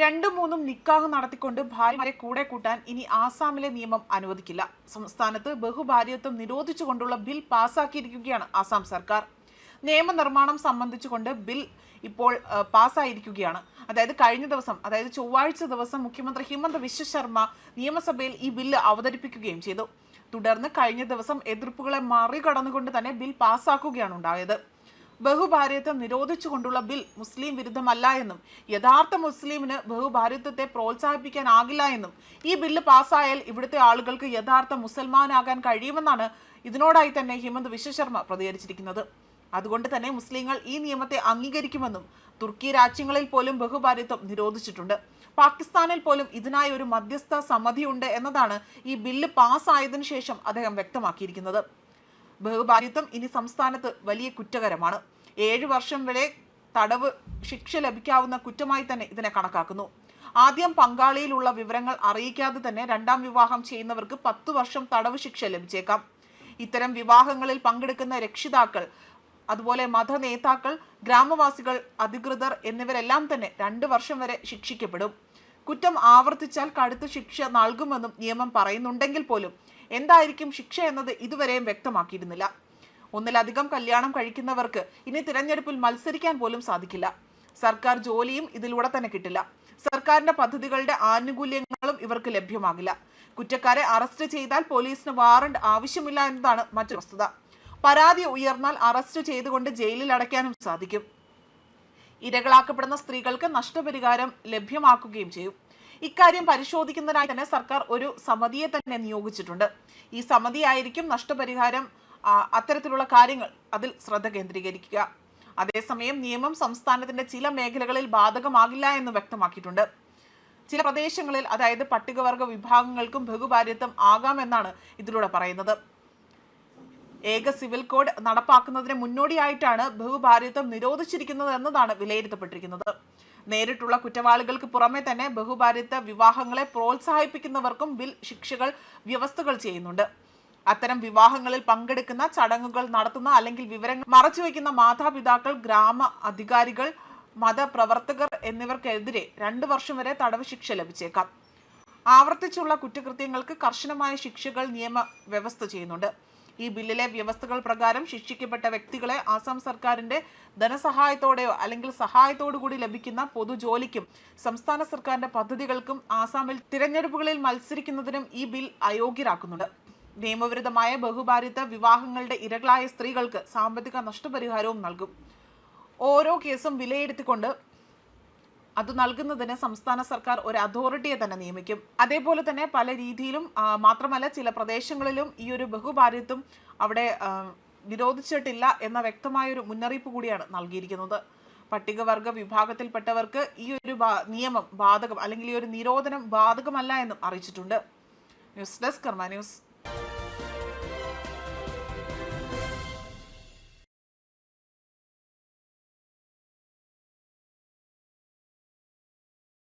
രണ്ടും മൂന്നും നിക്കാഹ് നടത്തിക്കൊണ്ട് ഭാര്യമാരെ കൂടെ കൂട്ടാൻ ഇനി ആസാമിലെ നിയമം അനുവദിക്കില്ല. സംസ്ഥാനത്ത് ബഹുഭാര്യത്വം നിരോധിച്ചുകൊണ്ടുള്ള ബിൽ പാസാക്കിയിരിക്കുകയാണ് ആസാം സർക്കാർ. നിയമനിർമ്മാണം സംബന്ധിച്ചുകൊണ്ട് ബിൽ ഇപ്പോൾ പാസ്സായിരിക്കുകയാണ് അതായത് കഴിഞ്ഞ ദിവസം അതായത് ചൊവ്വാഴ്ച ദിവസം മുഖ്യമന്ത്രി ഹിമന്ത വിശ്വ ശർമ്മ നിയമസഭയിൽ ഈ ബില്ല് അവതരിപ്പിക്കുകയും ചെയ്തു. തുടർന്ന് കഴിഞ്ഞ ദിവസം എതിർപ്പുകളെ മറികടന്നുകൊണ്ട് തന്നെ ബിൽ പാസ്സാക്കുകയാണ് ഉണ്ടായത്. ബഹുഭാര്യത്വം നിരോധിച്ചുകൊണ്ടുള്ള ബിൽ മുസ്ലിം വിരുദ്ധമല്ല എന്നും യഥാർത്ഥ മുസ്ലിമിന് ബഹുഭാര്യത്വത്തെ പ്രോത്സാഹിപ്പിക്കാനാകില്ല എന്നും ഈ ബില്ല് പാസ്സായാൽ ഇവിടുത്തെ ആളുകൾക്ക് യഥാർത്ഥ മുസൽമാനാകാൻ കഴിയുമെന്നാണ് ഇതിനോടായി തന്നെ ഹിമന്ത് വിശ്വശർമ്മ പ്രതികരിച്ചിരിക്കുന്നത്. അതുകൊണ്ട് തന്നെ മുസ്ലിങ്ങൾ ഈ നിയമത്തെ അംഗീകരിക്കുമെന്നും തുർക്കി രാജ്യങ്ങളിൽ പോലും ബഹുഭാര്യത്വം നിരോധിച്ചിട്ടുണ്ട്. പാകിസ്ഥാനിൽ പോലും ഇതിനായി ഒരു മധ്യസ്ഥ സമിതിയുണ്ട് എന്നതാണ് ഈ ബില്ല് പാസ്സായതിനു ശേഷം അദ്ദേഹം വ്യക്തമാക്കിയിരിക്കുന്നത്. ബഹുഭാര്യത്വം ഇനി സംസ്ഥാനത്ത് വലിയ കുറ്റകരമാണ്. ഏഴു വർഷം വരെ തടവ് ശിക്ഷ ലഭിക്കാവുന്ന കുറ്റമായി തന്നെ ഇതിനെ കണക്കാക്കുന്നു. ആദ്യം പങ്കാളിയിലുള്ള വിവരങ്ങൾ അറിയിക്കാതെ തന്നെ രണ്ടാം വിവാഹം ചെയ്യുന്നവർക്ക് പത്തു വർഷം തടവ് ശിക്ഷ ലഭിച്ചേക്കാം. ഇത്തരം വിവാഹങ്ങളിൽ പങ്കെടുക്കുന്ന രക്ഷിതാക്കൾ അതുപോലെ മതനേതാക്കൾ ഗ്രാമവാസികൾ അധികൃതർ എന്നിവരെല്ലാം തന്നെ രണ്ട് വർഷം വരെ ശിക്ഷിക്കപ്പെടും. കുറ്റം ആവർത്തിച്ചാൽ കടുത്ത ശിക്ഷ നൽകുമെന്നും നിയമം പറയുന്നുണ്ടെങ്കിൽ പോലും എന്തായിരിക്കും ശിക്ഷ എന്നത് ഇതുവരെയും വ്യക്തമാക്കിയിരുന്നില്ല. ഒന്നിലധികം കല്യാണം കഴിക്കുന്നവർക്ക് ഇനി തിരഞ്ഞെടുപ്പിൽ മത്സരിക്കാൻ പോലും സാധിക്കില്ല. സർക്കാർ ജോലിയും ഇതിലൂടെ തന്നെ കിട്ടില്ല. സർക്കാരിന്റെ പദ്ധതികളുടെ ആനുകൂല്യങ്ങളും ഇവർക്ക് ലഭ്യമാകില്ല. കുറ്റക്കാരെ അറസ്റ്റ് ചെയ്താൽ പോലീസിന് വാറണ്ട് ആവശ്യമില്ല എന്നതാണ് മറ്റൊരു വസ്തുത. പരാതി ഉയർന്നാൽ അറസ്റ്റ് ചെയ്തുകൊണ്ട് ജയിലിൽ അടയ്ക്കാനും സാധിക്കും. ഇരകളാക്കപ്പെടുന്ന സ്ത്രീകൾക്ക് നഷ്ടപരിഹാരം ലഭ്യമാക്കുകയും ചെയ്യും. ഇക്കാര്യം പരിശോധിക്കുന്നതിനായി തന്നെ സർക്കാർ ഒരു സമിതിയെ തന്നെ നിയോഗിച്ചിട്ടുണ്ട്. ഈ സമിതിയായിരിക്കും നഷ്ടപരിഹാരം അത്തരത്തിലുള്ള കാര്യങ്ങൾ അതിൽ ശ്രദ്ധ കേന്ദ്രീകരിക്കുക. അതേസമയം നിയമം സംസ്ഥാനത്തിന്റെ ചില മേഖലകളിൽ ബാധകമാകില്ല എന്ന് വ്യക്തമാക്കിയിട്ടുണ്ട്. ചില പ്രദേശങ്ങളിൽ അതായത് പട്ടികവർഗ വിഭാഗങ്ങൾക്കും ബഹുഭാര്യത്വം ആകാമെന്നാണ് ഇതിലൂടെ പറയുന്നത്. ഏക സിവിൽ കോഡ് നടപ്പാക്കുന്നതിന് മുന്നോടിയായിട്ടാണ് ബഹുഭാര്യത്വം നിരോധിച്ചിരിക്കുന്നത് എന്നതാണ് വിലയിരുത്തപ്പെട്ടിരിക്കുന്നത്. നേരിട്ടുള്ള കുറ്റവാളികൾക്ക് പുറമെ തന്നെ ബഹുഭാര്യത്വ വിവാഹങ്ങളെ പ്രോത്സാഹിപ്പിക്കുന്നവർക്കും ബിൽ ശിക്ഷകൾ വ്യവസ്ഥകൾ ചെയ്യുന്നുണ്ട്. അത്തരം വിവാഹങ്ങളിൽ പങ്കെടുക്കുന്ന ചടങ്ങുകൾ നടത്തുന്ന അല്ലെങ്കിൽ വിവരങ്ങൾ മറച്ചുവെക്കുന്ന മാതാപിതാക്കൾ ഗ്രാമ അധികാരികൾ മതപ്രവർത്തകർ എന്നിവർക്കെതിരെ രണ്ടു വർഷം വരെ തടവ് ശിക്ഷ ലഭിച്ചേക്കാം. ആവർത്തിച്ചുള്ള കുറ്റകൃത്യങ്ങൾക്ക് കർശനമായ ശിക്ഷകൾ നിയമ വ്യവസ്ഥ ചെയ്യുന്നുണ്ട്. ഈ ബില്ലിലെ വ്യവസ്ഥകൾ പ്രകാരം ശിക്ഷിക്കപ്പെട്ട വ്യക്തികളെ ആസാം സർക്കാരിന്റെ ധനസഹായത്തോടെയോ അല്ലെങ്കിൽ സഹായത്തോടു കൂടി ലഭിക്കുന്ന പൊതുജോലിക്കും സംസ്ഥാന സർക്കാരിന്റെ പദ്ധതികൾക്കും ആസാമിൽ തിരഞ്ഞെടുപ്പുകളിൽ മത്സരിക്കുന്നതിനും ഈ ബിൽ അയോഗ്യരാക്കുന്നുണ്ട്. നിയമവിരുദ്ധമായ ബഹുഭാര്യത്വ വിവാഹങ്ങളുടെ ഇരകളായ സ്ത്രീകൾക്ക് സാമ്പത്തിക നഷ്ടപരിഹാരവും നൽകും. ഓരോ കേസും വിലയിരുത്തിക്കൊണ്ട് അത് നൽകുന്നതിന് സംസ്ഥാന സർക്കാർ ഒരു അതോറിറ്റിയെ തന്നെ നിയമിക്കും. അതേപോലെ തന്നെ പല രീതിയിലും മാത്രമല്ല ചില പ്രദേശങ്ങളിലും ഈ ഒരു ബഹുഭാര്യത്വം അവിടെ നിരോധിച്ചിട്ടില്ല എന്ന വ്യക്തമായ ഒരു മുന്നറിയിപ്പ് കൂടിയാണ് നൽകിയിരിക്കുന്നത്. പട്ടികവർഗ വിഭാഗത്തിൽപ്പെട്ടവർക്ക് ഈ ഒരു നിയമം ബാധകം അല്ലെങ്കിൽ ഈ ഒരു നിരോധനം ബാധകമല്ല എന്നും അറിയിച്ചിട്ടുണ്ട്. News desk Karma news.